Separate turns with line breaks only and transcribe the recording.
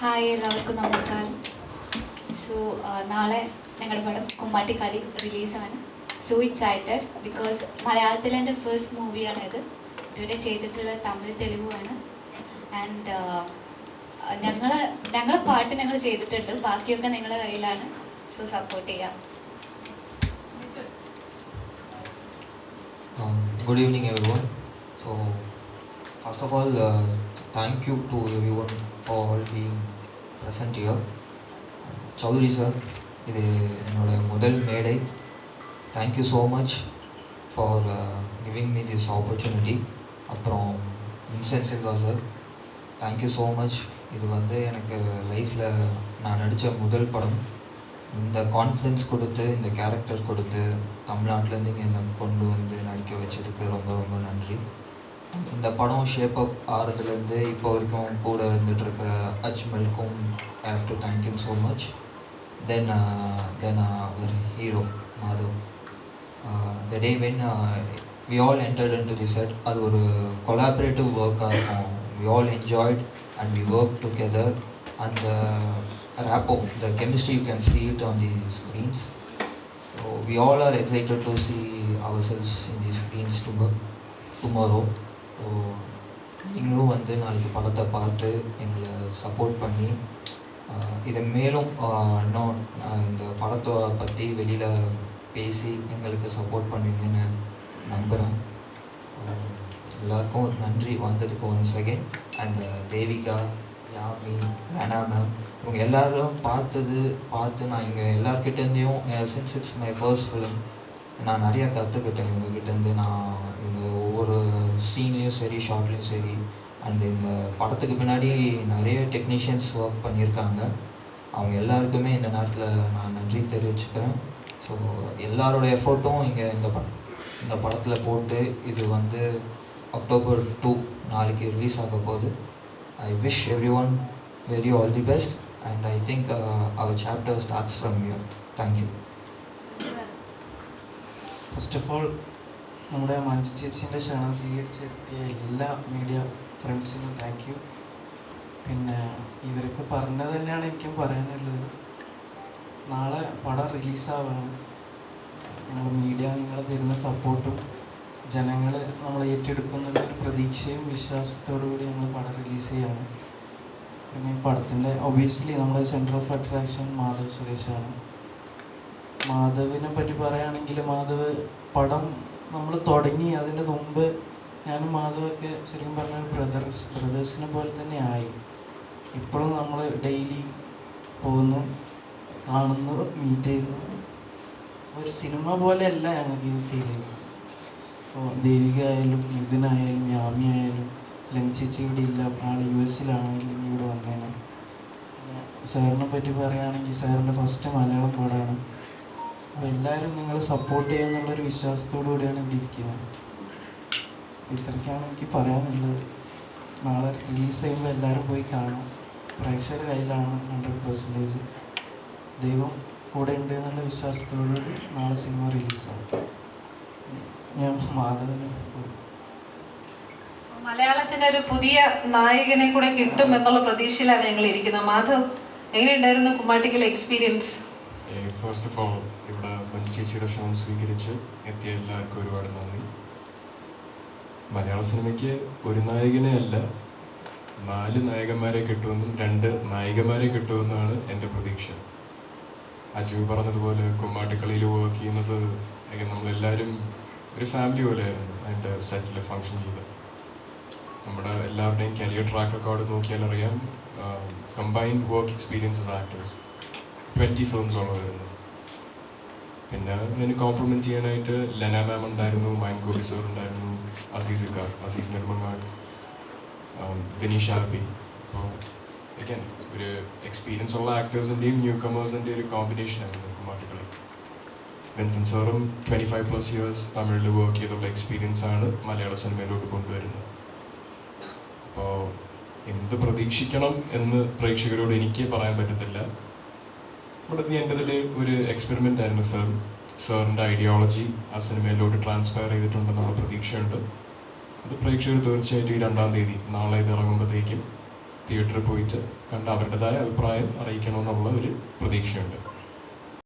Hi എല്ലാവർക്കും നമസ്കാരം. So നാളെ ഞങ്ങളുടെ പടം കുമ്മാട്ടിക്കളി റിലീസാണ്. സോ എക്സൈറ്റഡ് ബിക്കോസ് മലയാളത്തിലെ എന്റെ ഫസ്റ്റ് മൂവിയാണ് ഇത് ഇതുവരെ ചെയ്തിട്ടുള്ള തമിഴ് തെലുഗുവാണ് ആൻഡ് ഞങ്ങൾ ഞങ്ങളെ പാട്ട് ഞങ്ങൾ ചെയ്തിട്ടുണ്ട്. ബാക്കിയൊക്കെ നിങ്ങളുടെ കയ്യിലാണ്. സോ സപ്പോർട്ട് ചെയ്യാം.
Good evening everyone so first of uh, thank you to everyone for all being present here. Chaudhary sir இது என்னோட முதல் மேடை. Thank you so much for giving me this opportunity அப்புறம் Vincent Silva sir thank you so much இது வந்து எனக்கு லைஃப்பில் நான் நடித்த முதல் படம். இந்த கான்ஃபிடன்ஸ் கொடுத்து இந்த கேரக்டர் கொடுத்து தமிழ்நாட்டிலேருந்து இங்கே என்னை கொண்டு வந்து நடிக்க வச்சதுக்கு ரொம்ப ரொம்ப நன்றி. இந்த படம் ஷேப் அப் ஆகிறதுலேருந்து இப்போ வரைக்கும் கூட இருந்துட்டு இருக்கிற அஜ்மலுக்கும் I have to thank you so much then then our hero Madhav the day when we all entered in to the set அது ஒரு கொலாபரேட்டிவ் ஒர்க்காக இருக்கும் we all enjoyed and we work together அந்த rapport, the chemistry you can see it on the screens. So we all are excited to see ourselves in the screens tomorrow. Tomorrow. நீங்களும் வந்து நாளைக்கு படத்தை பார்த்து எங்களை support பண்ணி இதை மேலும் இன்னும் இந்த படத்தை பற்றி வெளியில் பேசி எங்களுக்கு சப்போர்ட் பண்ணுவீங்கன்னு நம்புகிறேன் எல்லாருக்கும் நன்றி. வந்ததுக்கு one second and Devika Yami வேணா மேம் இவங்க எல்லோரும் பார்த்தது பார்த்து நான் இங்கே எல்லார்கிட்டேருந்தையும் since it's my first film நான் நிறையா கற்றுக்கிட்டேன் இவங்ககிட்டேருந்து. நான் சீன்லேயும் சரி ஷார்ட்லேயும் சரி அண்ட் இந்த படத்துக்கு பின்னாடி நிறைய டெக்னீஷியன்ஸ் ஒர்க் பண்ணியிருக்காங்க. அவங்க எல்லாருக்குமே இந்த நேரத்தில் நான் நன்றி தெரிவிச்சுக்கிறேன். ஸோ எல்லாரோட எஃபர்ட்டும் இங்கே இந்த படம் இந்த படத்தில் போட்டு இது வந்து அக்டோபர் டூ நாளைக்கு ரிலீஸ் ஆக போகுது. I wish everyone very all the best and I think our chapter starts from you thank you
first of all നമ്മുടെ മഞ്ജു ചേച്ചീന്റെ ക്ഷണം സ്വീകരിച്ചെത്തിയ എല്ലാ മീഡിയ ഫ്രണ്ട്സിനും താങ്ക് യു പിന്നെ ഇവരൊക്കെ പറഞ്ഞത് തന്നെയാണ് എനിക്കും പറയാനുള്ളത്. നാളെ പടം റിലീസാവണം നമ്മൾ മീഡിയ നിങ്ങൾ തരുന്ന സപ്പോർട്ടും ജനങ്ങൾ നമ്മൾ ഏറ്റെടുക്കുന്ന പ്രതീക്ഷയും വിശ്വാസത്തോടു കൂടി നമ്മൾ പടം റിലീസ് ചെയ്യാണ്. പിന്നെ ഈ പടത്തിന്റെ ഒബിയസ്ലി നമ്മുടെ സെന്റർ ഓഫ് അട്രാക്ഷൻ മാധവ് സുരേഷാണ് മാധവിനെ പറ്റി പറയുകയാണെങ്കിൽ മാധവ് പടം നമ്മൾ തുടങ്ങി അതിന്റെ മുമ്പ് ഞാനും മാധവൊക്കെ ശരിക്കും പറഞ്ഞ ബ്രദേഴ്സ് ബ്രദേഴ്സിനെ പോലെ തന്നെ ആയി. ഇപ്പോഴും നമ്മൾ ഡെയിലി പോകുന്നു കാണുന്നു മീറ്റ് ചെയ്യുന്നു. ഒരു സിനിമ പോലെയല്ല ഞങ്ങൾക്ക് ഇത് ഫീൽ ചെയ്യുന്നത്. ഇപ്പോൾ ദേവിക ആയാലും മിഥുനായാലും യാമി ആയാലും ലഞ്ചേച്ചി ഇവിടെ ഇല്ല ആൾ യു എസിലാണ് ഇല്ലെങ്കിൽ ഇവിടെ വന്നേനെ. സാറിനെ പറ്റി പറയുകയാണെങ്കിൽ സാറിന്റെ ഫസ്റ്റ് മലയാളം അപ്പോൾ എല്ലാവരും നിങ്ങൾ സപ്പോർട്ട് ചെയ്യുമെന്നുള്ളൊരു വിശ്വാസത്തോടു കൂടിയാണ് ഇവിടെ ഇരിക്കുന്നത്. ഇത്രയ്ക്കാണ് എനിക്ക് പറയാനുള്ളത്. നാളെ റിലീസ് ചെയ്യുമ്പോൾ എല്ലാവരും പോയി കാണാം. പ്രേക്ഷകരുടെ കയ്യിലാണ് ഹൺഡ്രഡ് പെർസെന്റേജ് ദൈവം കൂടെ ഉണ്ട് എന്നുള്ള വിശ്വാസത്തോടുകൂടി നാളെ സിനിമ റിലീസാവും ഞാൻ മാധവന്
മലയാളത്തിന്റെ ഒരു പുതിയ നായകനെ കൂടെ കിട്ടും എന്നുള്ള പ്രതീക്ഷയിലാണ് ഞങ്ങൾ ഇരിക്കുന്നത്. മാധവ് എങ്ങനെയുണ്ടായിരുന്നു Kummattikali experience
first of all ഇവിടെ മഞ്ജു ചേച്ചിയുടെ ക്ഷണം സ്വീകരിച്ച് എത്തിയ എല്ലാവർക്കും ഒരുപാട് നന്ദി. മലയാള സിനിമയ്ക്ക് ഒരു നായകനെ അല്ല നാല് നായകന്മാരെ കിട്ടുമെന്നും രണ്ട് നായികമാരെ കിട്ടുമെന്നാണ് എന്റെ പ്രതീക്ഷ. അജു പറഞ്ഞതുപോലെ കുമ്മാട്ടിക്കളിയിൽ വർക്ക് ചെയ്യുന്നത് നമ്മളെല്ലാവരും ഒരു ഫാമിലി പോലെയായിരുന്നു അതിന്റെ സെറ്റിൽ ഫങ്ഷൻ ചെയ്ത് നമ്മുടെ എല്ലാവരുടെയും കരിയർ ട്രാക്ക് റെക്കോർഡ് നോക്കിയാൽ അറിയാം combined work experiences actors twenty ഫേംസോളം വരുന്നു പിന്നെ അതിന് കോംപ്ലിമെന്റ് ചെയ്യാനായിട്ട് ലെന മാം ഉണ്ടായിരുന്നു മൈൻ ഗോപി സർ ഉണ്ടായിരുന്നു അസീസ് ഖാർ അസീസ് നിർമ്മാൻ ദിനീഷ് ആൽപി അപ്പോൾ ഒരു എക്സ്പീരിയൻസ് ഉള്ള ആക്ടേഴ്സിന്റെയും ന്യൂ കമേഴ്സിന്റെ ഒരു കോമ്പിനേഷൻ ആയിരുന്നു കുമാട്ടിക്കളി വിൻസൻ സാറും ട്വന്റി ഫൈവ് പ്ലസ് ഇയേഴ്സ് തമിഴിൽ വർക്ക് ചെയ്തുള്ള എക്സ്പീരിയൻസ് ആണ് മലയാള സിനിമയിലോട്ട് കൊണ്ടുവരുന്നത്. അപ്പോൾ എന്ത് പ്രതീക്ഷിക്കണം എന്ന് പ്രേക്ഷകരോട് എനിക്ക് പറയാൻ പറ്റത്തില്ല. ബട്ട് ദി എൻഡ് ഇതിൽ ഒരു എക്സ്പെരിമെന്റ് ആയിരുന്നു ഫിലിം സാറിന്റെ ഐഡിയോളജി ആ സിനിമയിലോട്ട് ട്രാൻസ്ഫയർ ചെയ്തിട്ടുണ്ടെന്നുള്ള പ്രതീക്ഷയുണ്ട്. അത് പ്രേക്ഷകർ തീർച്ചയായിട്ടും ഈ രണ്ടാം തീയതി നാളെ ഇത് ഇറങ്ങുമ്പോഴത്തേക്കും തിയേറ്ററിൽ പോയിട്ട് കണ്ട് അവരുടേതായ അഭിപ്രായം അറിയിക്കണമെന്നുള്ള ഒരു പ്രതീക്ഷയുണ്ട്.